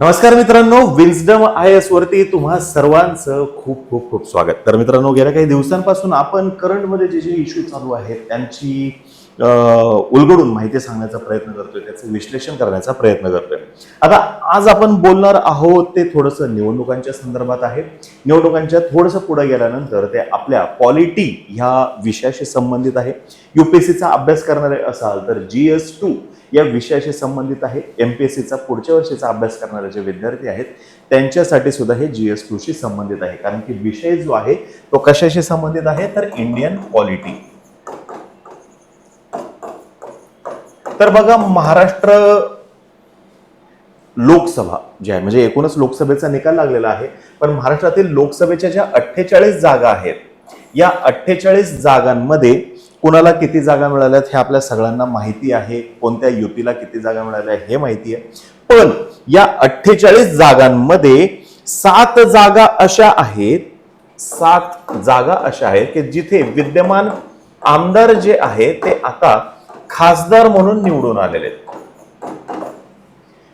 नमस्कार मित्रांनो विन्सडम I S वरती तुम्हा सर्वांचं खूप खूप खूप स्वागत. तर मित्रांनो गेल्या काही दिवसांपासून आपण करंटमध्ये जे जे इश्यू चालू आहेत त्यांची उलगडून माहिती सांगण्याचा प्रयत्न करतोय त्याचं विश्लेषण करण्याचा प्रयत्न करतोय. आता आज आपण बोलणार आहोत ते थोडंसं निवडणुकांच्या संदर्भात आहे. निवडणुकांच्या थोडंसं पुढे गेल्यानंतर ते आपल्या पॉलिटी ह्या विषयाशी संबंधित आहे. युपीएससीचा अभ्यास करणारे असाल तर जी एस टू या विषयाशी संबंधित आहे. एमपीएससीचा पुढच्या वर्षीचा अभ्यास करणारे जे विद्यार्थी आहेत त्यांच्यासाठी सुद्धा हे जी एस टूशी संबंधित आहे. कारण की विषय जो आहे तो कशाशी संबंधित आहे? तर इंडियन पॉलिटी तर बघा महाराष्ट्र लोकसभा जे आहे म्हणजे एकूणच लोकसभेचा निकाल लागलेला आहे पण महाराष्ट्रातील लोकसभेच्या ज्या अठ्ठेचाळीस जागा आहेत या अठ्ठेचाळीस जागांमध्ये कुणाला किती जागा मिळाल्यात हे आपल्या सगळ्यांना माहिती आहे. कोणत्या युतीला किती जागा मिळाल्या हे माहिती आहे. पण या अठ्ठेचाळीस जागांमध्ये सात जागा अशा आहेत सात जागा अशा आहेत की जिथे विद्यमान आमदार जे आहे ते आता खासदार म्हणून निवडून आलेले आहेत.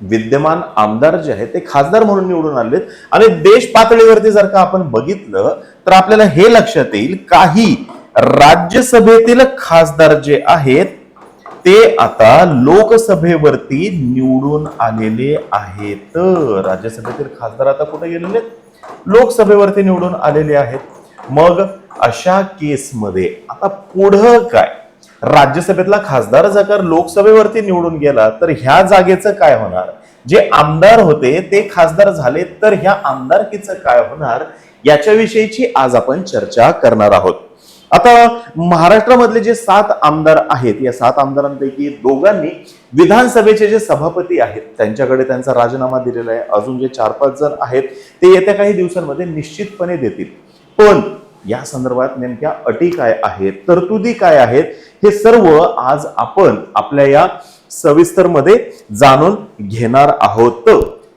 विद्यमान आमदार जे आहेत ते खासदार म्हणून निवडून आलेत आणि देश पातळीवरती जर का आपण बघितलं तर आपल्याला हे लक्षात येईल काही राज्यसभेतील खासदार जे आहेत ते आता लोकसभेवरती निवडून आलेले आहेत. राज्यसभेतील खासदार आता कुठे गेलेले आहेत? लोकसभेवरती निवडून आलेले आहेत. मग अशा केसमध्ये आता पुढं काय? राज्यसभेतला खासदार जर लोकसभेवरती निवडून गेला तर ह्या जागेचं काय होणार? जे आमदार होते ते खासदार झाले तर ह्या आमदारकीचं काय होणार? याच्याविषयीची आज आपण चर्चा करणार आहोत. आता महाराष्ट्रामधले जे सात आमदार आहेत या सात आमदारांपैकी दोघांनी विधानसभेचे जे सभापती आहेत त्यांच्याकडे त्यांचा राजीनामा दिलेला आहे. अजून जे चार पाच जण आहेत ते येत्या काही दिवसांमध्ये निश्चितपणे देतील. पण या संदर्भात नेमक्या अटी काय आहेत तरतुदी काय आहेत हे सर्व आज आपण आपल्या या सविस्तरमध्ये जाणून घेणार आहोत.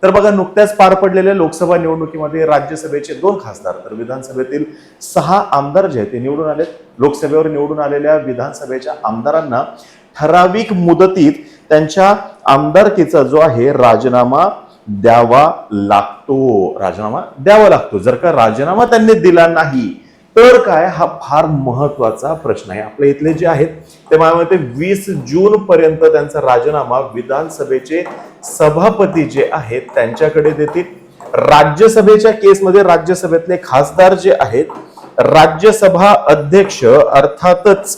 तर बघा नुकत्याच पार पडलेल्या लोकसभा निवडणुकीमध्ये राज्यसभेचे दोन खासदार तर विधानसभेतील सहा आमदार जे आहेत ते निवडून आलेत. लोकसभेवर निवडून आलेल्या विधानसभेच्या आमदारांना ठराविक मुदतीत त्यांच्या आमदारकीचा जो आहे राजीनामा द्यावा लागतो. राजीनामा द्यावा लागतो. जर का राजीनामा त्यांनी दिला नाही तर काय? हा फार महत्त्वाचा प्रश्न आहे. आपल्या इथले जे आहेत ते मला म्हणते वीस जून पर्यंत त्यांचा राजीनामा विधानसभेचे सभापती जे आहेत त्यांच्याकडे देतील. राज्यसभेच्या केसमध्ये राज्यसभेतले खासदार जे आहेत राज्यसभा अध्यक्ष अर्थातच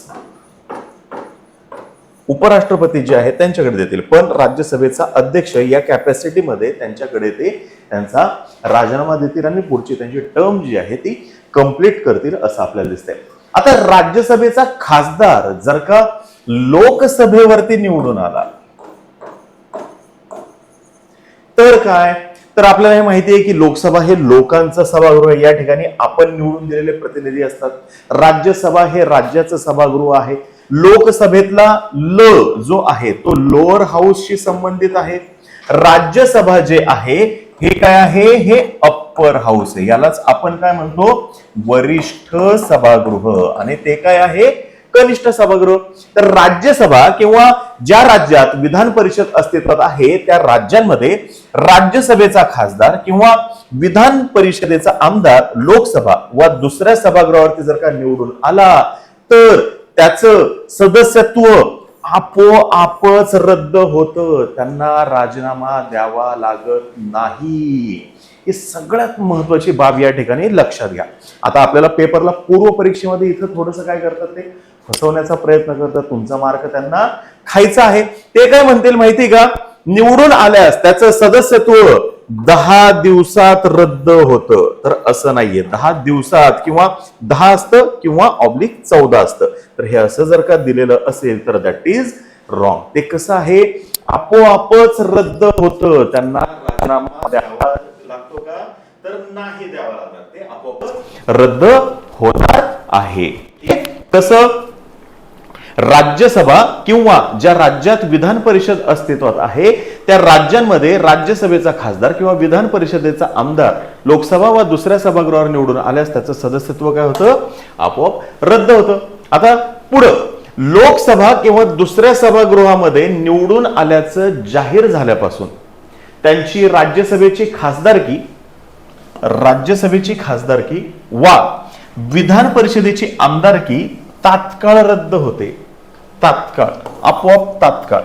उपराष्ट्रपती जे आहेत त्यांच्याकडे देतील. पण राज्यसभेचा अध्यक्ष या कॅपॅसिटीमध्ये त्यांच्याकडे ते त्यांचा राजीनामा देतील आणि पुढची त्यांची टर्म जी आहे ती कंप्लीट करतील असं आपल्याला दिसतंय. आता राज्यसभेचा खासदार जर का लोकसभेवरती निवडून आला तर काय? तर आपल्याला हे माहिती आहे की लोकसभा हे लोकांचं सभागृह या ठिकाणी आपण निवडून दिलेले प्रतिनिधी असतात. राज्यसभा हे राज्याचं सभागृह आहे. लोकसभेतला ल जो आहे तो लोअर हाऊसशी संबंधित आहे. राज्यसभा जे आहे हे काय आहे? हे अप्पर हाऊस आहे. यालाच आपण काय म्हणतो? वरिष्ठ सभागृह. आणि ते काय आहे? कनिष्ठ सभागृह. तर राज्यसभा किंवा ज्या राज्यात विधान परिषद अस्तित्वात आहे त्या राज्यांमध्ये राज्यसभेचा खासदार किंवा विधान परिषदेचा आमदार लोकसभा व दुसऱ्या सभागृहावरती जर का निवडून आला तर त्याचं सदस्यत्व आपोआपच रद्द होतं. त्यांना राजीनामा द्यावा लागत नाही. ही सगळ्यात महत्वाची बाब या ठिकाणी लक्षात घ्या. आता आपल्याला पेपरला पूर्व परीक्षेमध्ये इथं थोडंसं काय करतात ते? फसवण्याचा प्रयत्न करतात. तुमचा मार्क त्यांना खायचा आहे. ते काय म्हणतील माहिती का? निवडून आल्यास त्याचं सदस्यत्व दहा दिवसात रद्द होतं. तर असं नाहीये. दहा दिवसात किंवा दहा असतं किंवा ऑब्लिक चौदा असतं. तर हे असं जर का दिलेलं असेल तर दॅट इज रॉंग ते कसं आहे? आपोआपच रद्द होतं. त्यांना राजीनामा द्यावा लागतो का? तर नाही द्यावा लागणार ते आपोआपच रद्द होणार आहे. कसं? राज्यसभा किंवा ज्या राज्यात विधान परिषद अस्तित्वात आहे त्या राज्यांमध्ये राज्यसभेचा खासदार किंवा विधान परिषदेचा आमदार लोकसभा वा दुसऱ्या सभागृहावर निवडून आल्यास त्याचं सदस्यत्व काय होतं? आपोआप रद्द होतं. आता पुढं लोकसभा किंवा दुसऱ्या सभागृहामध्ये निवडून आल्याचं जाहीर झाल्यापासून त्यांची राज्यसभेची खासदारकी राज्यसभेची खासदारकी वा विधान परिषदेची आमदारकी तात्काळ रद्द होते. तात्काळ आपोआप तात्काळ.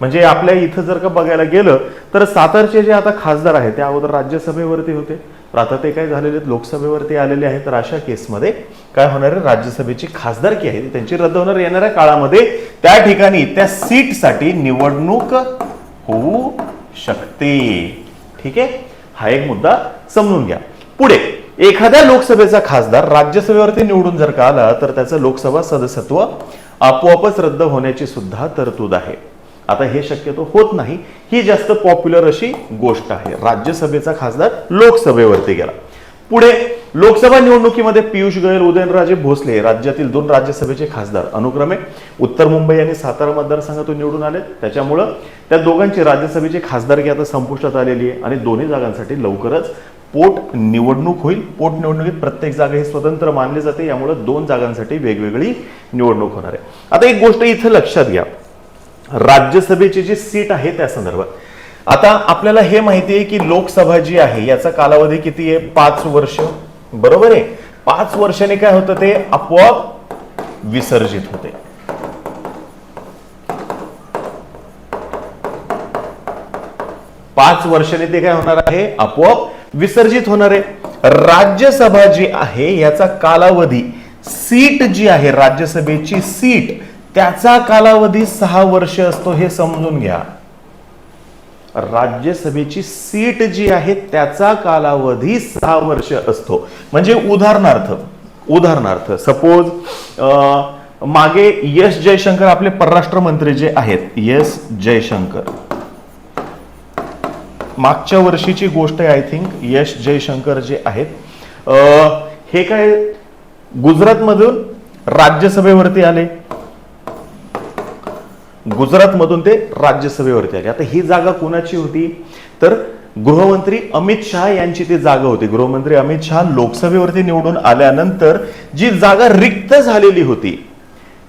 म्हणजे आपल्या इथं जर का बघायला गेलं तर सातारचे जे आता खासदार आहेत ते अगोदर राज्यसभेवरती होते. तर आता ते काय झालेले आहेत लोकसभेवरती आलेले आहेत तर अशा केसमध्ये काय होणार आहे राज्यसभेची खासदारकी आहे. त्यांची रद्द होणार येणाऱ्या काळामध्ये त्या ठिकाणी त्या सीटसाठी निवडणूक होऊ शकते. ठीक आहे? हा एक मुद्दा समजून घ्या. पुढे एखाद्या लोकसभेचा खासदार राज्यसभेवरती निवडून जर का आला तर त्याचं लोकसभा सदस्यत्व आपोआपच रद्द होण्याची सुद्धा तरतूद आहे. आता हे शक्यतो होत नाही. ही जास्त पॉप्युलर अशी गोष्ट आहे. राज्यसभेचा खासदार लोकसभेवरती गेला. पुढे लोकसभा निवडणुकीमध्ये पियुष गोयल उदयनराजे भोसले राज्यातील दोन राज्यसभेचे खासदार अनुक्रमे उत्तर मुंबई आणि सातारा मतदारसंघातून निवडून आले त्याच्यामुळं त्या दोघांची राज्यसभेची खासदारकी आता संपुष्टात आलेली आहे आणि दोन्ही जागांसाठी लवकरच पोट निवडणूक होईल. पोटनिवडणुकीत प्रत्येक जागा ही स्वतंत्र मानली जाते. यामुळे दोन जागांसाठी वेगवेगळी निवडणूक होणार आहे. आता एक गोष्ट इथं लक्षात घ्या. राज्यसभेची जी सीट आहे त्या संदर्भात. आता आपल्याला हे माहिती आहे की लोकसभा जी आहे याचा कालावधी किती आहे? पाच वर्ष. बरोबर आहे? पाच वर्षाने काय होतं ते? आपोआप विसर्जित होते. पाच वर्षाने ते काय होणार आहे? आपोआप विसर्जित होणार. आहे राज्यसभा जी आहे याचा कालावधी सीट जी आहे राज्यसभेची सीट त्याचा कालावधी सहा वर्ष असतो हे समजून घ्या. राज्यसभेची सीट जी आहे त्याचा कालावधी सहा वर्ष असतो. म्हणजे उदाहरणार्थ उदाहरणार्थ सपोज मागे यश जयशंकर आपले परराष्ट्र मंत्री जे आहेत यस जयशंकर. मागच्या वर्षीची गोष्ट आहे आय थिंक यश जयशंकर जे आहेत. हे काय गुजरातमधून राज्यसभेवरती आले? गुजरातमधून ते राज्यसभेवरती आले. आता ही जागा कोणाची होती? तर गृहमंत्री अमित शहा यांची ती जागा होती. गृहमंत्री अमित शहा लोकसभेवरती निवडून आल्यानंतर जी जागा रिक्त झालेली होती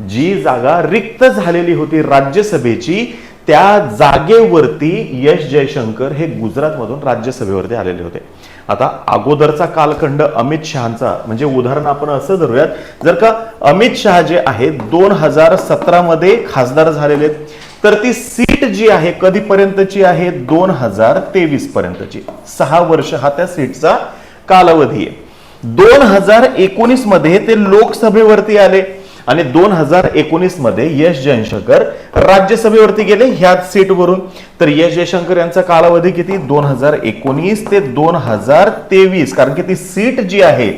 जी जागा रिक्त झालेली होती राज्यसभेची त्या जागेवरती यश जयशंकर हे गुजरातमधून राज्यसभेवरती आलेले होते. आता अगोदरचा कालखंड अमित शहाचा म्हणजे उदाहरण आपण असं धरूयात जर का अमित शहा जे आहेत दोन हजार सतरा मध्ये खासदार झालेले आहेत, तर ती सीट जी आहे कधीपर्यंतची आहे? दोन हजार तेवीस पर्यंतची सहा वर्ष हा त्या सीटचा कालावधी आहे. दोन हजार एकोणीसमध्ये ते लोकसभेवरती आले. आणि दोन हजार एकोणीसमध्ये यश जयशंकर राज्यसभेवरती गेले ह्याच सीटवरून. तर यश जयशंकर यांचा कालावधी किती? दोन हजार एकोणीस ते दोन हजार तेवीस. कारण की ती सीट जी आहे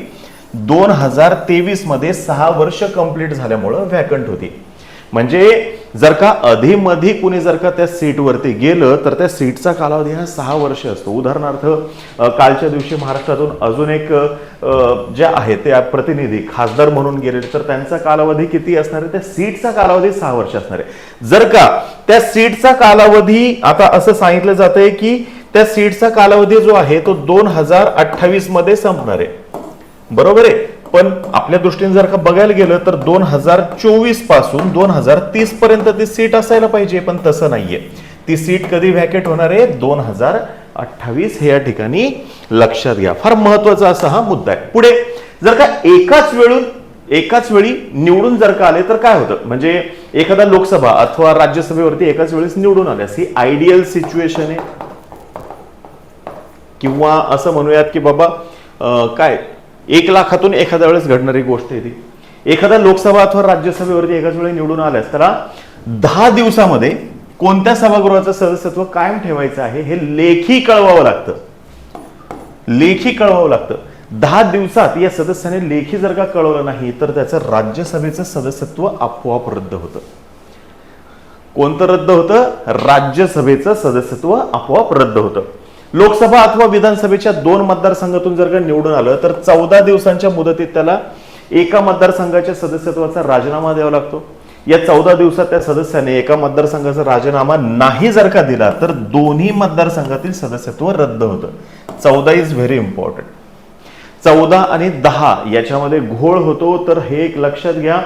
दोन हजार तेवीसमध्ये सहा वर्ष कंप्लीट झाल्यामुळं व्हॅकंट होती. म्हणजे जर का अधिमधी कुणी जर का त्या सीटवरती गेलं तर त्या सीटचा कालावधी हा सहा वर्ष असतो. उदाहरणार्थ कालच्या दिवशी महाराष्ट्रातून अजून एक जे आहे ते प्रतिनिधी खासदार म्हणून गेले तर त्यांचा कालावधी किती असणार आहे? त्या सीटचा कालावधी सहा वर्ष असणार आहे. जर का त्या सीटचा कालावधी आता असं सांगितलं जातंय की त्या सीटचा कालावधी जो आहे तो दोन हजार अठ्ठावीसमध्ये संपणार आहे. बरोबर आहे? पण आपल्या दृष्टीने जर का बघायला गेलं तर दोन हजार चोवीसपासून दोन हजार तीस पर्यंत ती सीट असायला पाहिजे पण तसं नाहीये. ती सीट कधी व्हॅकेट होणार आहे? दोन हजार अठ्ठावीस हे या ठिकाणी लक्षात घ्या. फार महत्त्वाचा असा हा मुद्दा आहे. पुढे जर का एकाच वेळून एकाच वेळी निवडून जर का आले तर काय होतं? म्हणजे एखादा लोकसभा अथवा राज्यसभेवरती एकाच वेळेस निवडून आल्यास ही आयडियल सिच्युएशन आहे. किंवा असं म्हणूयात की बाबा काय एक लाखातून एखाद्या वेळेस घडणारी गोष्ट आहे ती. एखादा लोकसभा अथवा राज्यसभेवरती एकाच वेळी निवडून आल्यास त्याला दहा दिवसामध्ये कोणत्या सभागृहाचं सदस्यत्व कायम ठेवायचं आहे हे लेखी कळवावं लागतं. लेखी कळवावं लागतं. दहा दिवसात या सदस्याने लेखी जर का कळवलं नाही तर त्याचं राज्यसभेचं सदस्यत्व आपोआप रद्द होतं. कोणतं रद्द होतं? राज्यसभेचं सदस्यत्व आपोआप रद्द होतं. लोकसभा अथवा विधानसभेच्या दोन मतदारसंघातून जर का निवडून आलं तर चौदा दिवसांच्या मुदतीत त्याला एका मतदारसंघाच्या सदस्यत्वाचा राजीनामा द्यावा लागतो. या चौदा दिवसात त्या सदस्याने एका मतदारसंघाचा राजीनामा नाही जर का दिला तर दोन्ही मतदारसंघातील सदस्यत्व रद्द होतं. चौदा इज व्हेरी इम्पॉर्टंट चौदा आणि दहा याच्यामध्ये घोळ होतो तर हे एक लक्षात घ्या.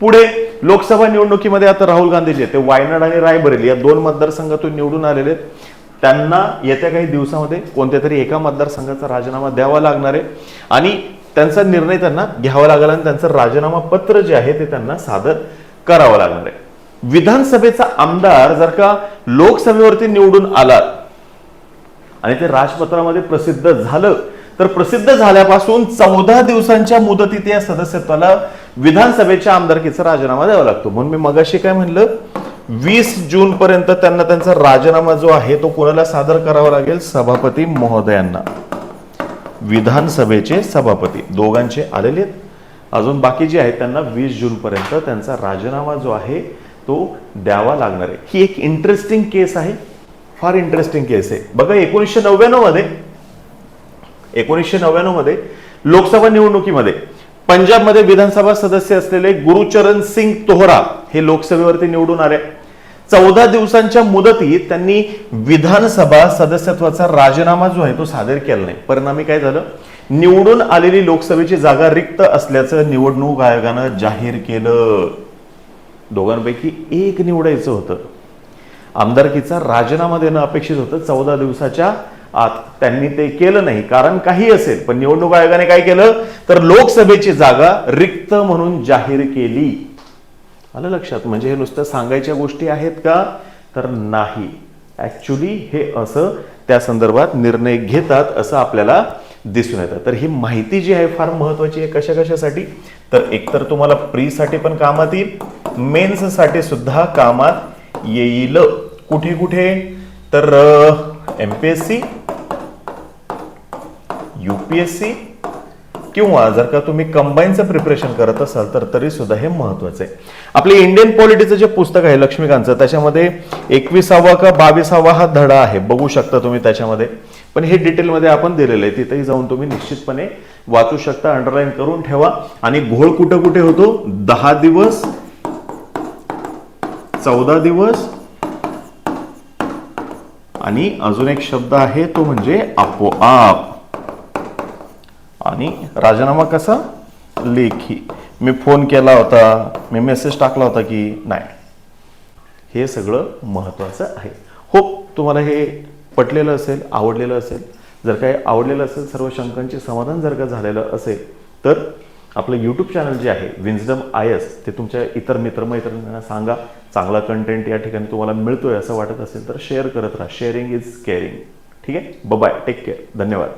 पुढे लोकसभा निवडणुकीमध्ये आता राहुल गांधी जे ते वायनाड आणि रायबरेली या दोन मतदारसंघातून निवडून आलेले आहेत. त्यांना येत्या काही दिवसामध्ये कोणत्या तरी एका मतदारसंघाचा राजीनामा द्यावा लागणार आहे. आणि त्यांचा निर्णय त्यांना घ्यावा लागला आणि त्यांचं राजीनामा पत्र जे आहे ते त्यांना सादर करावं लागणार आहे. विधानसभेचा आमदार जर का लोकसभेवरती निवडून आला आणि ते राजपत्रामध्ये प्रसिद्ध झालं तर प्रसिद्ध झाल्यापासून चौदा दिवसांच्या मुदतीत या सदस्यत्वाला विधानसभेच्या आमदारकीचा राजीनामा द्यावा लागतो. म्हणून मी मगाशी काय म्हणलं? वीस जून पर्यंत त्यांना त्यांचा राजीनामा जो आहे तो कोणाला सादर करावा लागेल? सभापती महोदयांना. विधानसभेचे सभापती. दोघांचे आलेले आहेत. अजून बाकी जे आहेत त्यांना वीस जून पर्यंत त्यांचा राजीनामा जो आहे तो द्यावा लागणार आहे. ही एक इंटरेस्टिंग केस आहे. फार इंटरेस्टिंग केस आहे. बघा एकोणीसशे नव्याण्णवमध्ये एकोणीसशे नव्याण्णवमध्ये लोकसभा निवडणुकीमध्ये पंजाबमध्ये विधानसभा सदस्य असलेले गुरुचरण सिंग तोहरा हे लोकसभेवरती निवडून आले. चौदा दिवसांच्या मुदतीत त्यांनी विधानसभा सदस्यत्वाचा राजीनामा जो आहे तो सादर केला नाही. परिणामी काय झालं? निवडून आलेली लोकसभेची जागा रिक्त असल्याचं निवडणूक आयोगानं जाहीर केलं. दोघांपैकी एक निवडायचं होतं. आमदारकीचा राजीनामा देणं अपेक्षित होतं. चौदा दिवसाच्या आत त्यांनी ते केलं नाही. कारण काही असेल पण निवडणूक आयोगाने काय केलं? तर लोकसभेची जागा रिक्त म्हणून जाहीर केली. आलं लक्षात? म्हणजे हे नुसतं सांगायच्या गोष्टी आहेत का? तर नाही. ऍक्च्युली हे असं त्या संदर्भात निर्णय घेतात असं आपल्याला दिसून येतं. तर ही माहिती जी आहे फार महत्वाची आहे कशा कशासाठी? तर एकतर तुम्हाला प्रीसाठी पण कामात येईल मेन्ससाठी सुद्धा कामात येईल. कुठे कुठे? तर M P S C UPSC किंवा जर का तुम्ही कंबाईनचं प्रिपरेशन करत असाल तर तरी सुद्धा हे महत्वाचं आहे. आपले इंडियन पॉलिटीचं जे पुस्तक आहे लक्ष्मीकांतचं त्याच्यामध्ये एकविसावा का बावीसावा हा धडा आहे. बघू शकता तुम्ही त्याच्यामध्ये. पण हे डिटेलमध्ये आपण दिलेलं आहे. तिथेही जाऊन तुम्ही निश्चितपणे वाचू शकता अंडरलाईन करून ठेवा. आणि घोळ कुठे कुठे होतो? दहा दिवस चौदा दिवस आणि अजून एक शब्द आहे तो म्हणजे आपोआप. आणि राजीनामा कसा? लेखी. मी फोन केला होता मी मेसेज टाकला होता की नाही. हे सगळं महत्त्वाचं आहे. होप तुम्हाला हे पटलेलं असेल आवडलेलं असेल जर काही आवडलेलं असेल सर्व शंकांचे समाधान जर का झालेलं असेल तर आपलं यूट्यूब चॅनल जे आहे विन्झडम आय एस ते तुमच्या इतर मित्रमैत्रिणींना सांगा. चांगला कंटेंट या ठिकाणी तुम्हाला मिळतोय असं वाटत असेल तर शेअर करत राहा. शेअरिंग इज केअरिंग ठीक आहे? बाय टेक केअर धन्यवाद.